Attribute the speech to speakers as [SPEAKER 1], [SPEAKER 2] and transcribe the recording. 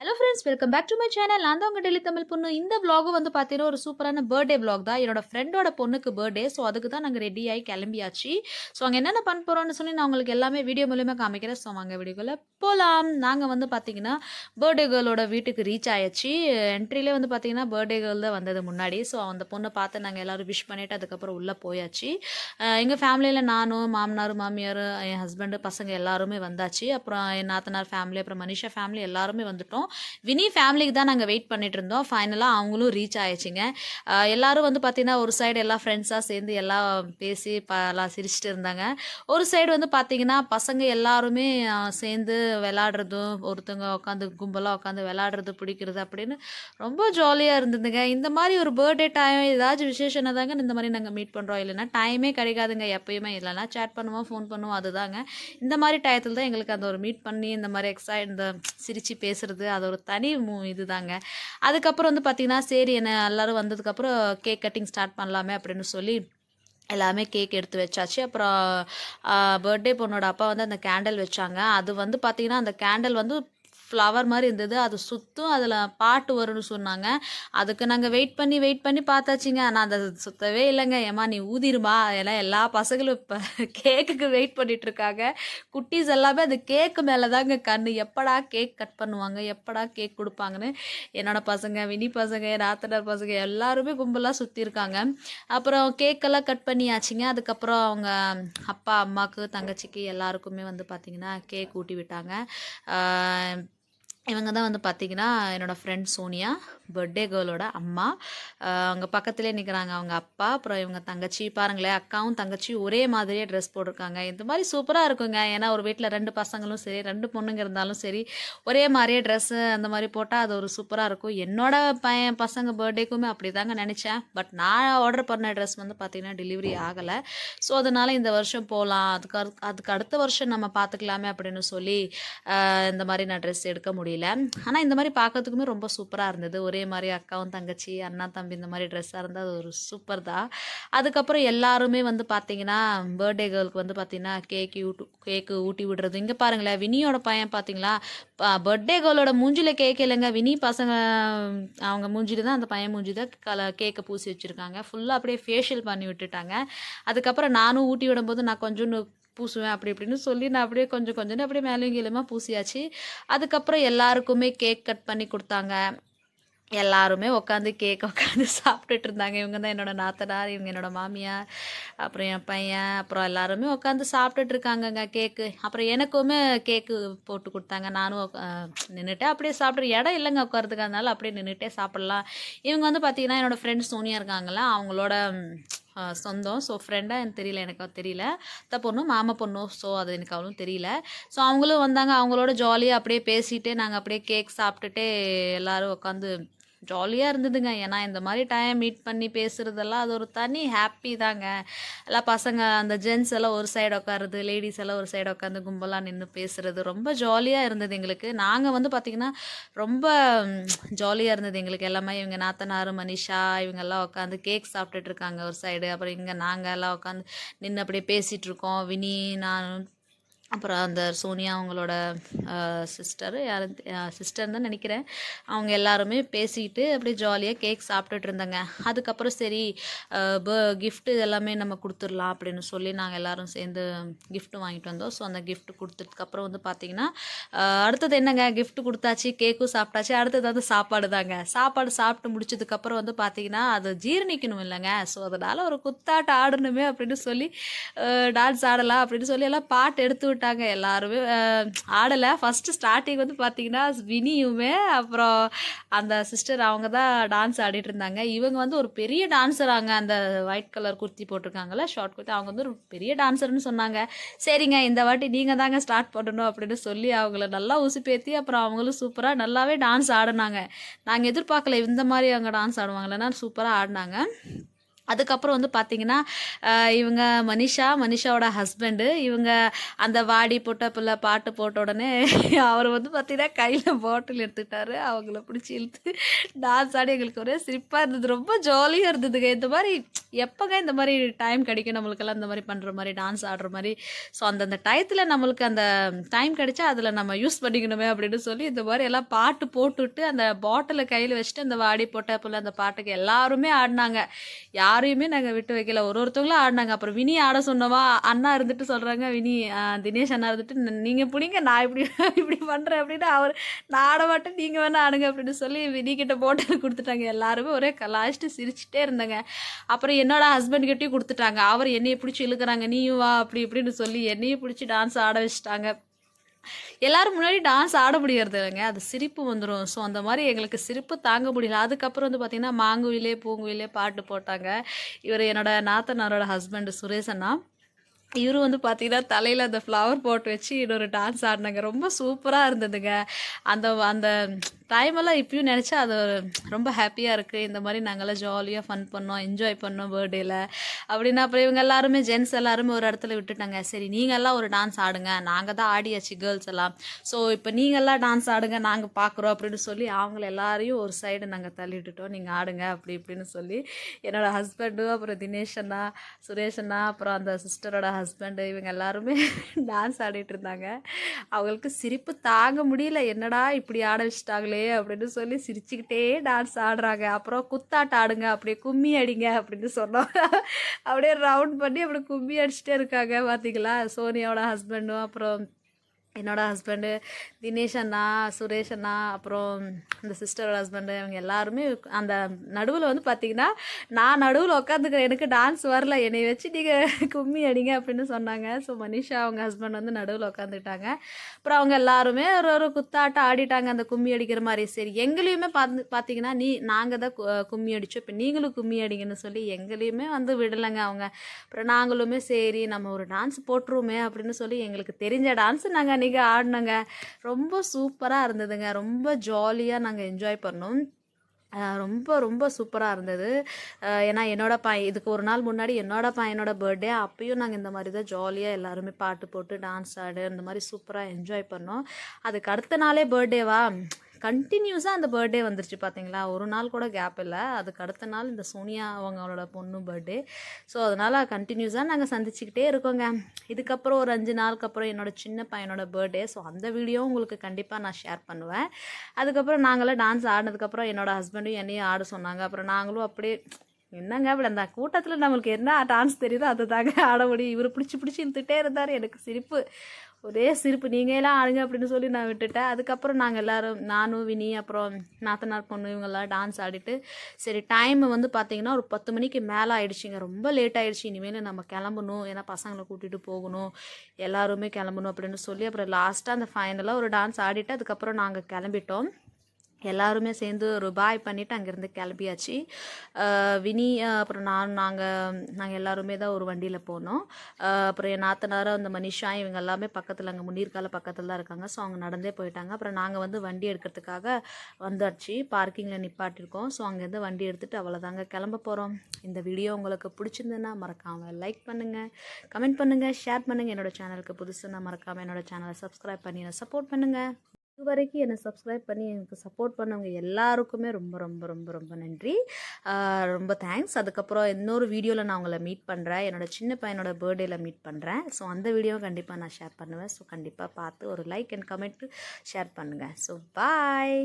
[SPEAKER 1] Hello friends welcome back to my channel நான் தான் உங்கள் டெல்லி தமிழ் பொண்ணு. இந்த vlog வந்து பார்த்தீங்கன்னா ஒரு சூப்பரான பர்த்டே விலாக் தான். என்னோட ஃப்ரெண்டோட பொண்ணுக்கு பர்த்டே ஸோ அதுக்கு தான் நாங்கள் ரெடி ஆகி கிளம்பியாச்சு. ஸோ அங்கே என்னென்ன பண்ண போகிறோம்னு சொல்லி நான் உங்களுக்கு எல்லாமே வீடியோ மூலியமாக காமிக்கிறேன். ஸோ வாங்க வீடியோக்குள்ளே போகலாம் நாங்கள் வந்து பார்த்தீங்கன்னா பர்த்டே கேர்ளோட வீட்டுக்கு ரீச் ஆயாச்சு. என்ட்ரிலே வந்து பார்த்தீங்கன்னா பர்த்டே கேர்ள் தான் வந்தது முன்னாடி. ஸோ அந்த பொண்ணை பார்த்து நாங்கள் எல்லாரும் விஷ் பண்ணிவிட்டு அதுக்கப்புறம் உள்ளே போயாச்சு. எங்கள் ஃபேமிலியில் நானும் மாமனார் மாமியார் என் ஹஸ்பண்டு பசங்க எல்லாருமே வந்தாச்சு. அப்புறம் என் நாத்தனார் ஃபேமிலி அப்புறம் மனிஷா ஃபேமிலி எல்லாருமே வந்துட்டோம். வினி ஃபேமிலிக்கு தான் நாங்கள் வெயிட் பண்ணிட்டு இருந்தோம். ஃபைனலாக அவங்களும் ரீச் ஆயிடுச்சுங்க. எல்லாரும் வந்து பார்த்தீங்கன்னா ஒரு சைடு எல்லா ஃப்ரெண்ட்ஸாக சேர்ந்து எல்லாம் பேசி ப எல்லாம் சிரிச்சிட்டு இருந்தாங்க. ஒரு சைடு வந்து பார்த்தீங்கன்னா பசங்க எல்லாருமே சேர்ந்து விளாடுறதும் ஒருத்தவங்க உட்காந்து கும்பலாக உட்காந்து விளாடுறது பிடிக்கிறது அப்படின்னு ரொம்ப ஜாலியாக இருந்ததுங்க. இந்த மாதிரி ஒரு பர்த்டே டைம் ஏதாச்சும் விசேஷம்னா தாங்க இந்த மாதிரி நாங்கள் மீட் பண்ணுறோம் இல்லைன்னா டைமே கிடைக்காதுங்க. எப்பயுமே இல்லைன்னா சேட் பண்ணுவோம் ஃபோன் பண்ணுவோம் அதுதாங்க. இந்த மாதிரி டயத்தில் தான் எங்களுக்கு அந்த ஒரு மீட் பண்ணி இந்த மாதிரி எக்ஸா இந்த சிரித்து பேசுறது அது ஒரு தனி மூ இதுதாங்க. அதுக்கப்புறம் வந்து பார்த்திங்கன்னா சரி என்ன எல்லோரும் வந்ததுக்கப்புறம் கேக் கட்டிங் ஸ்டார்ட் பண்ணலாமே அப்படின்னு சொல்லி எல்லாமே கேக் எடுத்து வச்சாச்சு. அப்புறம் பர்த்டே பொண்ணோட அப்பா வந்து அந்த கேண்டில் வச்சாங்க. அது வந்து பார்த்திங்கன்னா அந்த கேண்டில் வந்து ஃப்ளவர் மாதிரி இருந்தது. அது சுற்றும் அதில் பாட்டு வரும்னு சொன்னாங்க. அதுக்கு நாங்கள் வெயிட் பண்ணி வெயிட் பண்ணி பார்த்தாச்சுங்க. ஆனால் அந்த சுத்தவே இல்லைங்க. ஏம்மா நீ ஊதிருமா ஏன்னா எல்லா பசங்களும் இப்போ கேக்குக்கு வெயிட் பண்ணிட்டு இருக்காங்க. குட்டீஸ் எல்லாமே அந்த கேக்கு மேலே தாங்க கண்ணு. எப்படா கேக் கட் பண்ணுவாங்க? எப்படா கேக் கொடுப்பாங்கன்னு என்னோட பசங்க வினி பசங்க ராத்தனர் பசங்க எல்லாருமே கும்பலாக சுற்றி இருக்காங்க. அப்புறம் கேக்கெல்லாம் கட் பண்ணியாச்சுங்க. அதுக்கப்புறம் அவங்க அப்பா அம்மாவுக்கு தங்கச்சிக்கு எல்லாருக்குமே வந்து பார்த்திங்கன்னா கேக் ஊட்டி விட்டாங்க. இவங்க தான் வந்து பார்த்தீங்கன்னா என்னோடய ஃப்ரெண்ட் சோனியா பர்த்டே கேர்ளோட அம்மா. அவங்க பக்கத்துலேயே நிற்கிறாங்க அவங்க அப்பா. அப்புறம் இவங்க தங்கச்சி பாருங்களேன் அக்காவும் தங்கச்சியும் ஒரே மாதிரியே ட்ரெஸ் போட்டிருக்காங்க. இந்த மாதிரி சூப்பராக இருக்குங்க. ஏன்னா ஒரு வீட்டில் ரெண்டு பசங்களும் சரி ரெண்டு பொண்ணுங்க இருந்தாலும் சரி ஒரே மாதிரியே ட்ரெஸ்ஸு அந்த மாதிரி போட்டால் அது ஒரு சூப்பராக இருக்கும். என்னோடய பையன் பசங்க பர்த்டேக்குமே அப்படி தாங்க நினச்சேன். பட் நான் ஆர்டர் பண்ண ட்ரெஸ் வந்து பார்த்திங்கன்னா டெலிவரி ஆகலை. ஸோ அதனால் இந்த வருஷம் போகலாம் அதுக்கு அதுக்கு அடுத்த வருஷம் நம்ம பார்த்துக்கலாமே அப்படின்னு சொல்லி இந்த மாதிரி நான் ட்ரெஸ் எடுக்க முடியல. ஆனால் இந்த மாதிரி பார்க்கறதுக்குமே ரொம்ப சூப்பராக இருந்தது. ஒரே மாதிரி அக்காவும் தங்கச்சி அண்ணா தம்பி இந்த மாதிரி ட்ரெஸ்ஸாக இருந்தால் அது ஒரு சூப்பர் தான். அதுக்கப்புறம் எல்லாருமே வந்து பார்த்தீங்கன்னா பர்த்டே கேர்ளுக்கு வந்து பார்த்தீங்கன்னா கேக்கு ஊட்டு கேக்கு ஊட்டி விடுறது. இங்கே பாருங்களேன் வினியோட பையன் பார்த்தீங்களா பர்த்டே கேர்ளோட மூஞ்சியில் கேக் இல்லைங்க. வினி பசங்க அவங்க மூஞ்சில தான் அந்த பையன் மூஞ்சி தான் கல கேக்கை பூசி வச்சுருக்காங்க. ஃபுல்லாக அப்படியே ஃபேஷியல் பண்ணி விட்டுட்டாங்க. அதுக்கப்புறம் நானும் ஊட்டி விடும்போது நான் கொஞ்சோண்டு பூசுவேன் அப்படி இப்படின்னு சொல்லி நான் அப்படியே கொஞ்சம் கொஞ்சம் அப்படியே மேலேயும் கீழேயுமா பூசியாச்சு. அதுக்கப்புறம் எல்லாருக்குமே கேக் கட் பண்ணி கொடுத்தாங்க. எல்லாருமே உட்காந்து கேக் உட்காந்து சாப்பிட்டுட்டு இருந்தாங்க. இவங்க தான் என்னோட நாத்தனார் இவங்க என்னோட மாமியார் அப்புறம் என் பையன் அப்புறம் எல்லாருமே உட்காந்து சாப்பிட்டுட்டு இருக்காங்கங்க கேக்கு அப்புறம் எனக்குமே கேக்கு போட்டு கொடுத்தாங்க. நானும் நின்றுட்டு அப்படியே சாப்பிட்ற இடம் இல்லைங்க உட்காரதுக்கு அதனால அப்படியே நின்றுட்டே சாப்பிட்லாம். இவங்க வந்து பார்த்தீங்கன்னா என்னோட ஃப்ரெண்ட் சோனியா இருக்காங்களா அவங்களோட சொந்தம். ஸோ ஃப்ரெண்டாக எனக்கு தெரியல எனக்கு தெரியல. அத்தை பொண்ணு மாமா பொண்ணு ஸோ அது எனக்கு அவ்வளோ தெரியல. ஸோ அவங்களும் வந்தாங்க. அவங்களோட ஜாலியாக அப்படியே பேசிட்டு நாங்கள் அப்படியே கேக் சாப்பிட்டுட்டு எல்லோரும் உட்காந்து ஜாலியாக இருந்ததுங்க. ஏன்னா இந்த மாதிரி டைம் மீட் பண்ணி பேசுகிறதெல்லாம் அது ஒரு தனி ஹாப்பி தாங்க. எல்லாம் பசங்க அந்த ஜென்ஸ் எல்லாம் ஒரு சைடு உட்காருது லேடிஸ் எல்லாம் ஒரு சைடு உட்காந்து கும்பலாக நின்று பேசுகிறது ரொம்ப ஜாலியாக இருந்தது எங்களுக்கு. நாங்கள் வந்து பார்த்திங்கன்னா ரொம்ப ஜாலியாக இருந்தது எங்களுக்கு எல்லாமே. இவங்க நாத்தனார் மனிஷா இவங்கெல்லாம் உட்காந்து கேக் சாப்பிட்டுட்டு இருக்காங்க ஒரு சைடு அப்புறம் இங்கே நாங்கள் எல்லாம் உட்காந்து நின்று அப்படியே பேசிகிட்ருக்கோம் வினி நான் அப்புறம் அந்த சோனியா அவங்களோட சிஸ்டர் யார் சிஸ்டர் தான் நினைக்கிறேன். அவங்க எல்லாருமே பேசிக்கிட்டு அப்படியே ஜாலியாக கேக் சாப்பிட்டுட்டு இருந்தாங்க. அதுக்கப்புறம் சரி கிஃப்ட்டு எல்லாமே நம்ம கொடுத்துடலாம் அப்படின்னு சொல்லி நாங்கள் எல்லாரும் சேர்ந்து கிஃப்ட்டு வாங்கிட்டு வந்தோம். ஸோ அந்த கிஃப்ட் கொடுத்ததுக்கப்புறம் வந்து பார்த்தீங்கன்னா அடுத்தது என்னங்க? கிஃப்ட் கொடுத்தாச்சு கேக்கும் சாப்பிட்டாச்சு. அடுத்தது வந்து சாப்பாடு தாங்க. சாப்பாடு சாப்பிட்டு முடிச்சதுக்கப்புறம் வந்து பார்த்தீங்கன்னா அது ஜீரணிக்கணும் இல்லைங்க. ஸோ அதனால் ஒரு குத்தாட்டம் ஆடணுமே அப்படின்னு சொல்லி டான்ஸ் ஆடலாம் அப்படின்னு சொல்லி எல்லாம் பாட்டு எடுத்து விட்டாங்க எல்லாருமே. ஆடலை. ஃபஸ்ட்டு ஸ்டார்டிங் வந்து பார்த்தீங்கன்னா வினியுமே அப்புறம் அந்த சிஸ்டர் அவங்க தான் டான்ஸ் ஆடிட்டு இருந்தாங்க. இவங்க வந்து ஒரு பெரிய டான்ஸராங்க அந்த ஒயிட் கலர் குர்த்தி போட்டிருக்காங்கல்ல ஷார்ட் குர்த்தி. அவங்க வந்து ஒரு பெரிய டான்ஸர்னு சொன்னாங்க. சரிங்க இந்த வாட்டி நீங்கள் தாங்க ஸ்டார்ட் பண்ணணும் அப்படின்னு சொல்லி அவங்கள நல்லா உசுப்பேத்தி அப்புறம் அவங்களும் சூப்பராக நல்லாவே டான்ஸ் ஆடினாங்க. நாங்கள் எதிர்பார்க்கல இந்த மாதிரி அவங்க டான்ஸ் ஆடுவாங்களேன்னா சூப்பராக ஆடினாங்க. அதுக்கப்புறம் வந்து பார்த்தீங்கன்னா இவங்க மனிஷா மனிஷாவோட ஹஸ்பண்டு இவங்க அந்த வாடி போட்ட பிள்ளை பாட்டு போட்ட உடனே அவர் வந்து பார்த்தீங்கன்னா கையில் பாட்டில் எடுத்துக்கிட்டாரு. அவங்கள பிடிச்சி இழுத்து டான்ஸ் ஆடி எங்களுக்கு ஒரே சிரிப்பாக இருந்தது. ரொம்ப ஜாலியாக இருந்ததுங்க. இந்த மாதிரி எப்போங்க இந்த மாதிரி டைம் கிடைக்கும் நம்மளுக்கெல்லாம்? இந்த மாதிரி பண்ணுற மாதிரி டான்ஸ் ஆடுற மாதிரி. ஸோ அந்தந்த டயத்தில் நம்மளுக்கு அந்த டைம் கிடைச்சா அதில் நம்ம யூஸ் பண்ணிக்கணுமே அப்படின்னு சொல்லி இந்த மாதிரி எல்லாம் பாட்டு போட்டுவிட்டு அந்த பாட்டிலை கையில் வச்சுட்டு அந்த வாடி போட்ட பிள்ளை அந்த பாட்டுக்கு எல்லாருமே ஆடினாங்க. யாரையுமே நாங்கள் விட்டு வைக்கல. ஒரு ஒருத்தவங்களும் ஆடினாங்க. அப்புறம் வினி ஆட சொன்னவா? அண்ணா இருந்துட்டு சொல்கிறாங்க வினி தினேஷ் அண்ணா இருந்துட்டு நீங்கள் பிடிங்க நான் இப்படி இப்படி பண்ணுறேன் அப்படின்னு அவர் நான் ஆட மாட்டேன் நீங்கள் வேணால் ஆடுங்க அப்படின்னு சொல்லி வினிக்கிட்ட போட்டு கொடுத்துட்டாங்க. எல்லாருமே ஒரே கலாச்சிட்டு சிரிச்சுட்டே இருந்தாங்க. அப்புறம் என்னோட ஹஸ்பண்ட் கிட்டேயும் கொடுத்துட்டாங்க. அவர் என்னையை பிடிச்சி இழுக்கிறாங்க. நீயும் வா அப்படி இப்படின்னு சொல்லி என்னையும் பிடிச்சி டான்ஸ் ஆட வச்சுட்டாங்க. எல்லாரும் முன்னாடி டான்ஸ் ஆட முடியறது இல்லைங்க. அது சிரிப்பு வந்துடும் ஸோ அந்த மாதிரி எங்களுக்கு சிரிப்பு தாங்க முடியல. அதுக்கப்புறம் வந்து பார்த்திங்கன்னா மாங்குயிலே பூங்குயிலே பாட்டு போட்டாங்க. இவர் என்னோட நாத்தனாரோட ஹஸ்பண்ட் சுரேஷ் அண்ணா. வந்து பார்த்தீங்கன்னா தலையில் அந்த ஃப்ளவர் போட்டு வச்சு இன்னொரு டான்ஸ் ஆடினாங்க. ரொம்ப சூப்பராக இருந்ததுங்க. அந்த அந்த டைமெல்லாம் இப்பயும் நினச்சா அது ஒரு ரொம்ப ஹாப்பியாக இருக்குது இந்த மாதிரி நாங்கள்லாம் ஜாலியாக ஃபன் பண்ணோம் என்ஜாய் பண்ணோம் பர்த்டேயில் அப்படின்னா அப்புறம் இவங்க எல்லாருமே ஜென்ஸ் எல்லாருமே ஒரு இடத்துல விட்டுட்டாங்க. சரி நீங்கள்லாம் ஒரு டான்ஸ் ஆடுங்க. நாங்கள் தான் ஆடியாச்சு கேர்ள்ஸ் எல்லாம். ஸோ இப்போ நீங்கள்லாம் டான்ஸ் ஆடுங்க நாங்கள் பார்க்குறோம் அப்படின்னு சொல்லி அவங்கள எல்லாரையும் ஒரு சைடு நாங்கள் தள்ளிட்டுட்டோம் நீங்கள் ஆடுங்க அப்படி இப்படின்னு சொல்லி என்னோடய ஹஸ்பண்டு அப்புறம் தினேஷ் அண்ணா சுரேஷ் அண்ணா அப்புறம் அந்த சிஸ்டரோட ஹஸ்பண்டு இவங்க எல்லாருமே டான்ஸ் ஆடிட்டு இருந்தாங்க. அவங்களுக்கு சிரிப்பு தாங்க முடியல. என்னடா இப்படி ஆட வச்சுட்டாங்களே அப்படின்னு சொல்லி சிரிச்சுக்கிட்டே டான்ஸ் ஆடுறாங்க. அப்புறம் குத்தாட்டம் ஆடுங்க அப்படியே கும்மி அடிங்க அப்படின்னு சொன்னோம். அப்படியே ரவுண்ட் பண்ணி அப்படி கும்மி அடிச்சுட்டே இருக்காங்க பார்த்தீங்களா சோனியாவோட ஹஸ்பண்டும் அப்புறம் என்னோட ஹஸ்பண்டு தினேஷ் அண்ணா சுரேஷ் அண்ணா அப்புறம் அந்த சிஸ்டரோட ஹஸ்பண்டு அவங்க எல்லாருமே அந்த நடுவில் வந்து பார்த்தீங்கன்னா நான் நடுவில் உட்காந்துக்கிறேன் எனக்கு டான்ஸ் வரல. என்னை வச்சு நீங்கள் கும்மி அடிங்க அப்படின்னு சொன்னாங்க. ஸோ மனிஷா அவங்க ஹஸ்பண்ட் வந்து நடுவில் உட்காந்துட்டாங்க அப்புறம் அவங்க எல்லாருமே ஒரு ஒரு குத்தாட்டம் ஆடிட்டாங்க. அந்த கும்மி அடிக்கிற மாதிரி. சரி எங்களையுமே பார்த்து பார்த்தீங்கன்னா நீ நாங்கள் தான் கும்மி அடித்தோம் இப்போ நீங்களும் கும்மி அடிங்கன்னு சொல்லி எங்களையுமே வந்து விடலைங்க அவங்க. அப்புறம் நாங்களுமே சரி நம்ம ஒரு டான்ஸ் போட்டுருவோமே அப்படின்னு சொல்லி எங்களுக்கு தெரிஞ்ச டான்ஸ் நாங்கள் அன்றைக்கி ஆடினோங்க. ரொம்ப சூப்பராக இருந்ததுங்க. ரொம்ப ஜாலியாக நாங்கள் என்ஜாய் பண்ணோம். ரொம்ப ரொம்ப சூப்பராக இருந்தது. ஏன்னா என்னோடய பையன் இதுக்கு ஒரு நாள் முன்னாடி என்னோடய பையனோட பர்த்டே அப்பயும் நாங்கள் இந்த மாதிரி தான் ஜாலியாக எல்லாருமே பாட்டு போட்டு டான்ஸ் ஆடு இந்த மாதிரி சூப்பராக என்ஜாய் பண்ணோம். அதுக்கு அடுத்த நாளே பர்த்டேவா கண்டினியூஸாக அந்த பர்த்டே வந்துருச்சு பார்த்தீங்களா ஒரு நாள் கூட கேப் இல்லை. அதுக்கு அடுத்த நாள் இந்த சோனியா அவங்களோட பொண்ணு பர்த்டே. ஸோ அதனால் கண்டினியூஸாக நாங்கள் சந்திச்சுக்கிட்டே இருக்கோங்க. இதுக்கப்புறம் ஒரு அஞ்சு நாளுக்கு அப்புறம் என்னோடய சின்ன பையனோட பர்த்டே. ஸோ அந்த வீடியோ உங்களுக்கு கண்டிப்பாக நான் ஷேர் பண்ணுவேன். அதுக்கப்புறம் நாங்களாம் டான்ஸ் ஆடினதுக்கப்புறம் என்னோட ஹஸ்பண்டும் என்னையும் ஆட சொன்னாங்க. அப்புறம் நாங்களும் அப்படியே என்னங்க அப்படி அந்த கூட்டத்தில் நம்மளுக்கு என்ன டான்ஸ் தெரியுதோ அதை தாங்க ஆட முடியும். இவர் பிடிச்சி பிடிச்சி இழுத்துட்டே இருந்தார். எனக்கு சிரிப்பு. ஒரே சிரிப்பு. நீங்கள் எல்லாம் ஆடுங்க அப்படின்னு சொல்லி நான் விட்டுட்டேன். அதுக்கப்புறம் நாங்கள் எல்லாரும் நானும் வினி அப்புறம் நாத்தனார் பொண்ணு இவங்கெல்லாம் டான்ஸ் ஆடிட்டு சரி டைம் வந்து பார்த்தீங்கன்னா ஒரு பத்து மணிக்கு மேலே ஆயிடுச்சுங்க. ரொம்ப லேட் ஆகிடுச்சு இனிமேல் நம்ம கிளம்பணும். ஏன்னா பசங்களை கூட்டிகிட்டு போகணும். எல்லாருமே கிளம்பணும் அப்படின்னு சொல்லி அப்புறம் லாஸ்ட்டாக அந்த ஃபைனலாக ஒரு டான்ஸ் ஆடிட்டு அதுக்கப்புறம் நாங்கள் கிளம்பிட்டோம். எல்லாருமே சேர்ந்து ஒரு பாய் பண்ணிவிட்டு அங்கேருந்து கிளம்பியாச்சு. வினி அப்புறம் நான் நாங்கள் நாங்கள் எல்லாருமே தான் ஒரு வண்டியில் போனோம். அப்புறம் என் நாத்தனார் அந்த மனிஷா இவங்க எல்லாமே பக்கத்தில் அங்கே முன்னீர்கால பக்கத்தில் தான் இருக்காங்க. ஸோ அவங்க நடந்தே போயிட்டாங்க. அப்புறம் நாங்கள் வந்து வண்டி எடுக்கிறதுக்காக வந்தாச்சு. பார்க்கிங்கில் நிப்பாட்டிருக்கோம். ஸோ அங்கேருந்து வண்டி எடுத்துகிட்டு அவ்வளோதாங்க கிளம்ப போகிறோம் இந்த வீடியோ உங்களுக்கு பிடிச்சிருந்ததுன்னா மறக்காமல் லைக் பண்ணுங்கள் கமெண்ட் பண்ணுங்கள் ஷேர் பண்ணுங்கள் என்னோட சேனலுக்கு புதுசுன்னா மறக்காமல் என்னோடய சேனலை சப்ஸ்கிரைப் பண்ணி சப்போர்ட் பண்ணுங்கள் இது வரைக்கும் என்னை சப்ஸ்கிரைப் பண்ணி எனக்கு சப்போர்ட் பண்ணவங்க எல்லாருக்குமே ரொம்ப ரொம்ப ரொம்ப ரொம்ப நன்றி. ரொம்ப தேங்க்ஸ் அதுக்கப்புறம் இன்னொரு வீடியோவில் நான் உங்களை மீட் பண்ணுறேன் என்னோட சின்ன பையனோட பர்த்டேயில் மீட் பண்ணுறேன் ஸோ அந்த வீடியோவை கண்டிப்பாக நான் ஷேர் பண்ணுவேன். ஸோ கண்டிப்பாக பார்த்து ஒரு லைக் அண்ட் கமெண்ட் ஷேர் பண்ணுங்கள் ஸோ பாய்